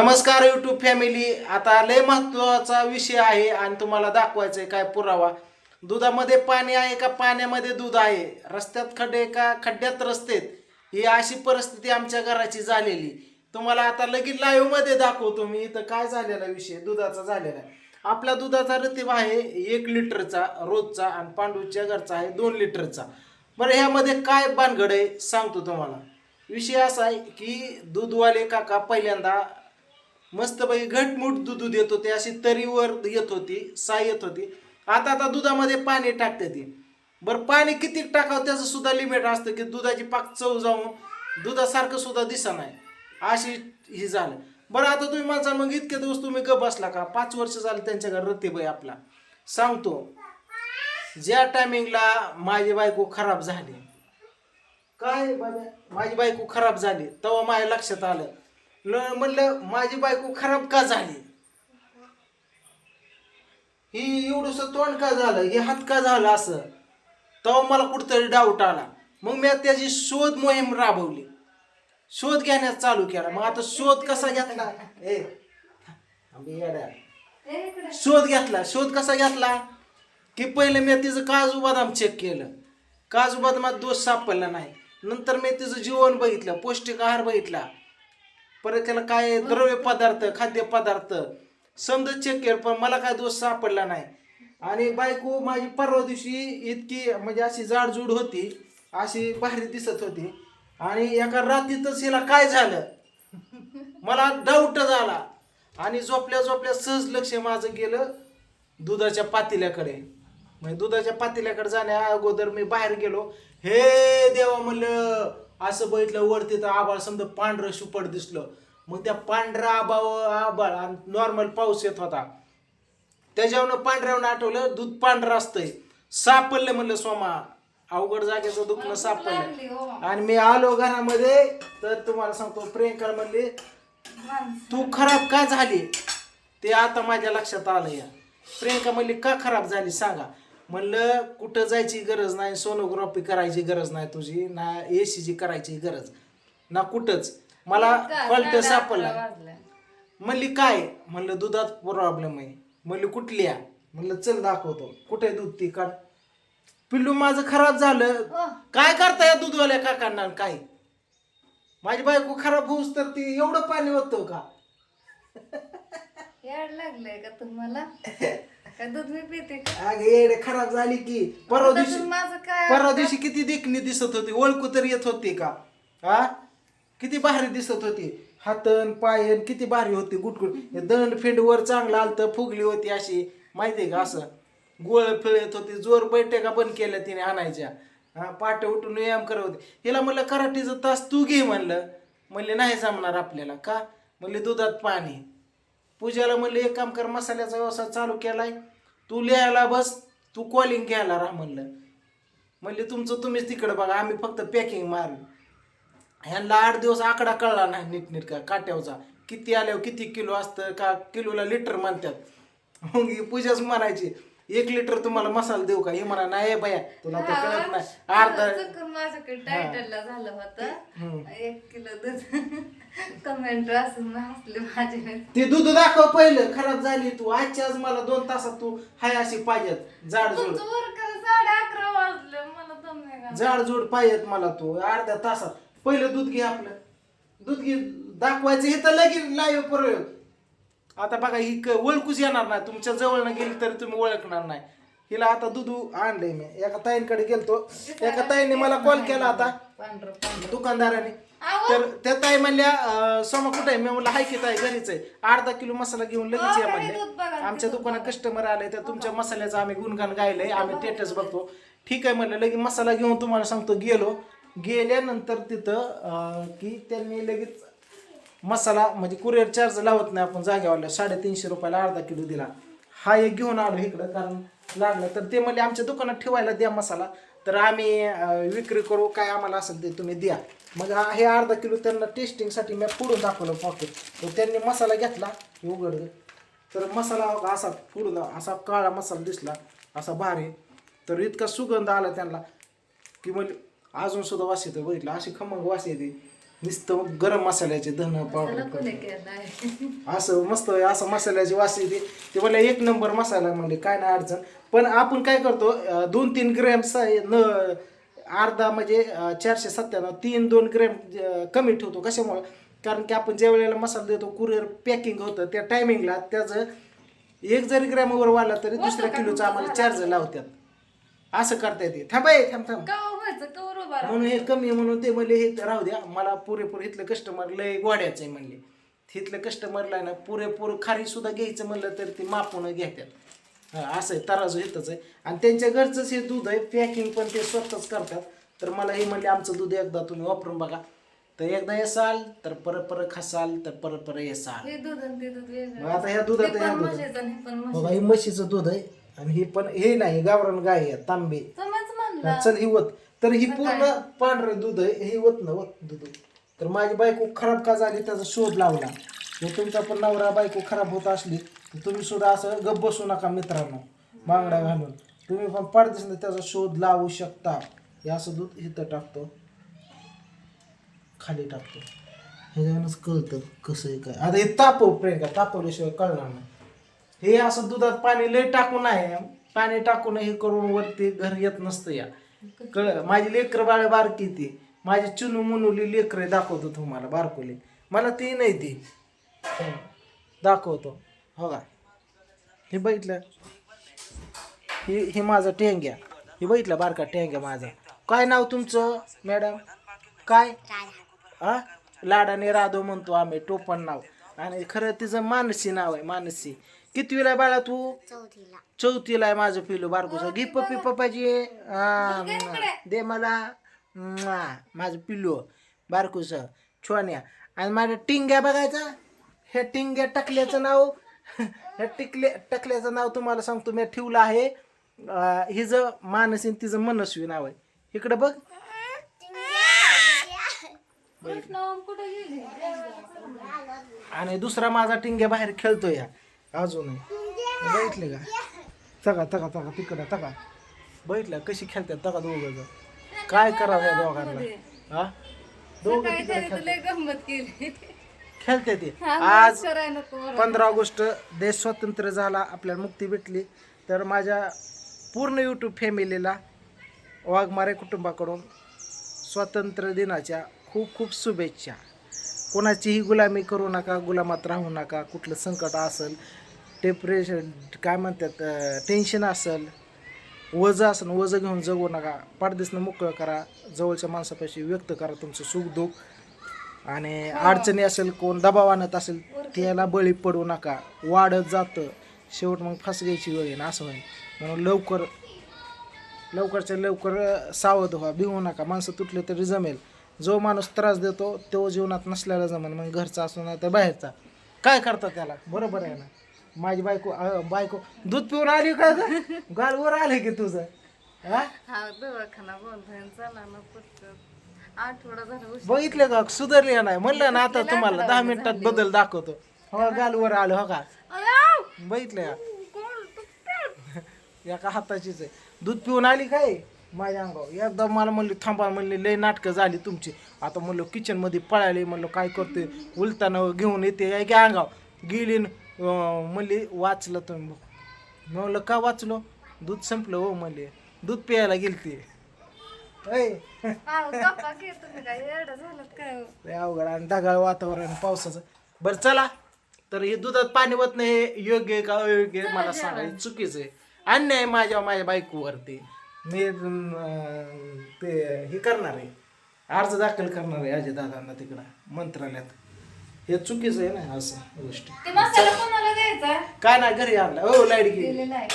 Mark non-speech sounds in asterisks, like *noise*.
नमस्कार YouTube family आता लय महत्त्वाचा विषय आहे आणि तुम्हाला दाखवायचा आहे काय पुरावा. दुधामध्ये पाणी आहे का? पाण्यामध्ये दूध आहे. रस्त्यात खड्डे का? खड्ड्यात रस्तेत. ही अशी परिस्थिती आमच्या घराची झालेली. तुम्हाला आता लगेच लाईव्हमध्ये दाखवतो मी. इथं काय झालेला विषय? दुधाचा झालेला. आहे आपल्या दुधाचा रतीब आहे एक लिटरचा रोजचा आणि पांडूच्या घरचा आहे दोन लिटरचा. बरं ह्यामध्ये काय भानगड आहे सांगतो तुम्हाला. विषय असा आहे की दूधवाले काका पहिल्यांदा मस्तपैकी घटमुट दूध देत होते अशी तरीवर येत होती साय येत होती. आता आता दुधामध्ये पाणी टाकते ती. बरं पाणी किती टाकावं त्याचं सुद्धा लिमिट असतं की दुधाची पाक चव जाऊन दुधासारखं सुद्धा दिसा नाही. अशी ही झालं. बरं आता तुम्ही माझा मग इतके दिवस तुम्ही ग बसला का? पाच वर्ष झाले त्यांच्याकडे रते रतीबाई आपला. सांगतो ज्या टायमिंगला माझी बायको खराब झाली काय माझी बायको खराब झाली तेव्हा माझ्या लक्षात आलं म्हणलं माझी बायको खराब का झाली? ही एवढस तोंड का झालं? हे हात का झालं असं? तेव्हा मला कुठतरी डाऊट आला. मग मी त्याची शोध मोहीम राबवली. शोध घेण्यास चालू केला. मग आता शोध कसा घेतला? ए. शोध घेतला. शोध कसा घेतला? की पहिले मी तिचं काजू बदाम चेक केलं. काजू बदामात दोष सापडला नाही. नंतर मी तिचं जीवन बघितलं पौष्टिक आहार बघितला. परत त्याला काय द्रव्य पदार्थ खाद्य पदार्थ. समजा चेक केलं पण मला काय दोष सापडला नाही. आणि बायको माझी परवा दिवशी इतकी म्हणजे अशी जाडजूड होती अशी भारी दिसत होती. आणि एका रात्रीतच हिला काय झालं? मला डाऊट झाला. आणि झोपल्या झोपल्या सहज लक्ष माझं गेलं दुधाच्या पातेल्याकडे. म्हणजे दुधाच्या पातेल्याकडे जाण्या अगोदर मी बाहेर गेलो. हे देवा म्हणलं असं बघितलं वरती तर आबाळ समजा पांढरं शुपट दिसलं. मग त्या पांढऱ्या आबाळ आबाळ आणि नॉर्मल पाऊस येत होता. त्याच्यावरनं पांढऱ्यावरनं आठवलं दूध पांढरं असतंय. सापडलं म्हणलं सोमा. अवघड जागेचं दुखणं सापडलं. आणि मी आलो घरामध्ये तर तुम्हाला सांगतो प्रियंका म्हणली तू खराब का झाली? ते आता माझ्या लक्षात आलं या प्रियंका म्हणली का खराब झाली? सांगा. म्हणलं कुठं जायची गरज नाही सोनोग्राफी करायची गरज नाही तुझी ना एसीची करायची गरज ना कुठंच. मला फॉल्ट सापडला. म्हणली काय? म्हणलं दुधात प्रॉब्लेम आहे. म्हणली कुठली आहे म्हणलं चल दाखवतो. कुठे दूध ती? काढ पिल्लू माझं खराब झालं. काय करता या दूधवाल्या काकांना काय? माझी बायको खराब होऊस तर ती एवढं पाणी होतं का? *laughs* याड लागलंय का तुम्हाला? *laughs* दूध मी पिते का? अगे येडे खराब झाली की. परवा दिवशी माझं काय परवा दिवशी किती देखणी दिसत होती. ओळखू तर येत होती का? हा? किती भारी दिसत होती. हातन पायन किती भारी होती गुटगुट. हे दंड फिंड वर चांगलं आलतं फुगली होती अशी. माहितीये का असं? गोळ फिळत होती. जोर बैठका बंद केल्या तिने आणायच्या. हा पाठ उठून व्यायाम करत होती. हिला म्हणलं कराटीचं तास तू घे म्हणलं. म्हणले नाही जमणार आपल्याला. का? म्हणले दुधात पाणी. पूजाला म्हणलं एक काम कर मसाल्याचा व्यवसाय चालू केलाय. तू लिहायला बस तू कॉलिंग घ्यायला राहा म्हणलं. म्हणले तुमचं तुम्हीच तिकडं बघा आम्ही फक्त पॅकिंग मारली ह्यांना आठ दिवस आकडा कळला नाही नीटनीटका काट्यावचा किती आल्यावर किती किलो असतं का किलोला लिटर म्हणतात. मग ही पूजाच म्हणायची एक लिटर तुम्हाला मसाला देऊ का? हे म्हणा नाही बाया तुला तर कळत नाही. अर्धा चुकून माझ्याकडे टायटलला झालं होतं. एक किलो दूध. *laughs* कमेंट असून हसले माझे. ते दूध दाखव पहिलं खराब झाली तू. आजच्या आज मला दोन तासात तू हाय अशी पाहिजेत. जाड जोड. तुमचं वर करा साडे अकरा वाजले? मला जमले का जाड जोड पाहिजेत मला तू अर्ध्या तासात. पहिलं दूध घे आपलं. दूध घे दाखवायचं हे तर लगेच लाईव्ह प्रयोग. आता बघा ही क- ओळखूच येणार नाही. तुमच्या जवळनं गेली तरी तुम्ही ओळखणार नाही. हिला आता दूध आणलंय मी. एका ताईंकडे गेलतो. एका ताईने मला कॉल केला आता. पांढरं पांढरं दुकानदाराने तर त्या ताई म्हणल्या अं, सोमा कुठे आहे? मी म्हणलं हाय की ताई घरीच आहे. अर्धा किलो मसाला घेऊन लगेच या म्हणले. आमच्या दुकानात कस्टमर आले तर तुमच्या मसाल्याचं आम्ही गुणगान गायलंय आम्ही टेटस बघतो. ठीक आहे म्हणलं लगेच मसाला घेऊन तुम्हाला सांगतो गेलो. गेल्यानंतर तिथं अं, की त्यांनी लगेच मसाला म्हणजे कुरिअर चार्ज लावत नाही आपण जागेवाला साडेतीनशे रुपयाला अर्धा किलो दिला. हा एक घेऊन आलो इकडं कारण लागलं. तर ते म्हणजे आमच्या दुकानात ठेवायला द्या मसाला. तर आम्ही विक्री करू काय आम्हाला असेल ते तुम्ही द्या. मग हा- हे अर्धा किलो त्यांना टेस्टिंगसाठी मी फोडून दाखवलं पॉकेट तर त्यांनी मसाला घेतला हे उघडलं तर मसाला असा फोडून असा काळा मसाला दिसला असा भारी. तर इतका सुगंध आला त्यांना की म्हणजे अजून सुद्धा वास येतो बघितलं? अशी खमंग वास येते. नुसतं गरम मसाल्याचे धन पावडर असं मस्त असं मसाल्याची वास येते. ते मला एक नंबर मसाला म्हणले काय नाही अडचण. पण आपण काय करतो दोन तीन ग्रॅम सा न अर्धा म्हणजे चारशे सत्त्याण्णव तीन दोन ग्रॅम कमी ठेवतो. कशामुळं? कारण की आपण ज्या वेळेला मसाला देतो कुरिअर पॅकिंग होतं त्या टायमिंगला त्याचं एक जरी ग्रॅमवर वाढला तरी दुसऱ्या किलोचा आम्हाला चार्ज लावतात. असं करता येते. थांबा हे, थांब थांब. कवर. म्हणून हे कमी आहे म्हणून ते म्हणले हे राहू द्या मला पुरेपूर इथलं कस्टमर लय गोड्याचं आहे म्हणले. तिथलं कस्टमरला ना पुरेपूर खारी सुद्धा घ्यायचं म्हणलं तर ते मापून घेतात हा, असं आहे तराजू इथंच आहे. आणि त्यांच्या घरचंच हे दूध आहे पॅकिंग पण ते स्वतःच करतात. तर मला हे म्हणले आमचं दूध एकदा तुम्ही वापरून बघा. तर एकदा येसाल तर परत परत खासाल तर परत परत येसाल हे दूध आणि ते दूध वेगळं. मग आता ह्या दुधात ते ह्या पण दुधात. म्हशीचं आणि हे पण म्हशीचं. बघा हे म्हशीचं दूध आहे. आणि हे पण हे नाही गावरान गाय आहे तांबे. तुम्हीच म्हणला. चल ही वत तर ही पूर्ण पांढरं दूध आहे हे वत ना वत दूध. तर माझी बायको खराब का झाली त्याचा शोध लावला. जर तुमचा पण नवरा बायको खराब होत असली तर तुम्ही सुद्धा असं गप्प बसू नका मित्रांनो बांगड्या घालून. तुम्ही पण पाडतेस ना त्याचा शोध लावू शकता. हे असं दूध इथं टाकतो. खाली टाकतो. ह्याच्यावरच कळतं कसं आहे काय? आता हे तापव प्रियंका तापवल्याशिवाय कळणार नाही. हे असं दुधात पाणी लय टाकून आहे. पाणी टाकून हे करून वरती घर येत नसतं या. कळ माझी लेकर बाळ बारकी ती. माझी चुनू मुनुली लेकर दाखवतो तुम्हाला बारकोली. मला ती नाही ती. दाखवतो. हो का? हे बघितलं? हे हे माझं टेंग्या. हे बघितलं बारका टेंग्या माझा? काय नाव तुमचं मॅडम? काय? हा लाडाने राधो म्हणतो आम्ही टोपण नाव. आणि खरं तिचं मानसी नाव आहे मानसी. कितवीला आहे बाळा तू? चौथीला. आहे माझं पिलू बारकोचं घे पप्पी पप्पाची आ, दे मला. म्वा. माझं पिल्लू बारकूचं छोन्या. आणि माझ्या टिंग्या बघायचा? हे टिंग्या टकल्याचं नाव. ह्या टिकले टकल्याचं नाव तुम्हाला सांगतो मी ठेवलं आहे. हिचं मानसी आणि तिचं मनस्वी नाव आहे. इकडं बघ. कृष्ण कुठे गेली? आणि दुसरा माझा टिंग्या बाहेर खेळतोय या अजूनही बघितले का? तका तका तका तिकडं तका बघितलं? कशी खेळतात तका दोघं काय करावं या दोघांना? हा? दोघं तिकडे गंमत केली. खेळते ते. आज. पंधरा ऑगस्ट देश स्वतंत्र झाला आपल्याला मुक्ती भेटली. तर माझ्या पूर्ण यूट्यूब फॅमिलीला वाघमारे कुटुंबाकडून स्वातंत्र्य दिनाच्या खूप खूप शुभेच्छा. कोणाचीही गुलामी करू नका गुलामात राहू नका कुठलं संकट असेल टेम्परेचर काय म्हणतात टेन्शन असेल वजं असेल वजं घेऊन जगू नका. पाडदेसनं मोकळं करा जवळच्या माणसापाशी व्यक्त करा तुमचं सुखदुःख आणि अडचणी असेल कोण दबाव आणत असेल त्याला बळी पडू नका. वाढत जातं. शेवट मग फास घ्यायची वेळ येईल असं होईल. म्हणून लवकर लवकरच्या लवकर सावध व्हा. भिवू नका. माणसं तुटले तरी जमेल. जो माणूस त्रास देतो तो जीवनात नसल्याला जमेल मग घरचा असो ना तर बाहेरचा. काय करता त्याला? बरोबर आहे ना? माझी बायको अं, बायको दूध पिऊन आली का ग? गालवर आले की तुझं? हा? हा दवाखाना बंद आहे चला ना पटकन आठवडा झाला उशीर. बघितलं का? सुधारले नाही? म्हणलं ना आता तुम्हाला दहा मिनिटात बदल दाखवतो. हो गालवर आलो हो का? आयाव! बघितलं का? कोण? एका हाताचीच आहे. दूध पिऊन आली काय? माझ्या अंगावर एकदा मला म्हणली थांबा म्हणली लय नाटकं झाली तुमची. आता म्हणलं किचनमध्ये पळाली. म्हणलं काय करते उलताना घेऊन येते या की अंगाव. गेली म्हणली वाचलं तुम्ही. म्हणलं का वाचलो? दूध संपलं हो म्हणले. दूध प्यायला गेलती. आहो, हो? अवघड आणि ढगाळ वातावरण पावसाचं. बरं चला. तर हे दुधात पाणी होत नाही हे योग्य आहे का अयोग्य आहे? मला सांगा हे चुकीचं आहे. अन्याय आहे माझ्या माझ्या बायकोवरती. मी अं, ते हे करणार आहे. अर्ज दाखल करणार आहे अजय दादांना तिकडं मंत्रालयात. हे चुकीचं आहे ना असं गोष्टी. ते मसाला कोणाला द्यायचा? काय नाही घरी आणला. हो लाइट गेली. दिलेला आहे.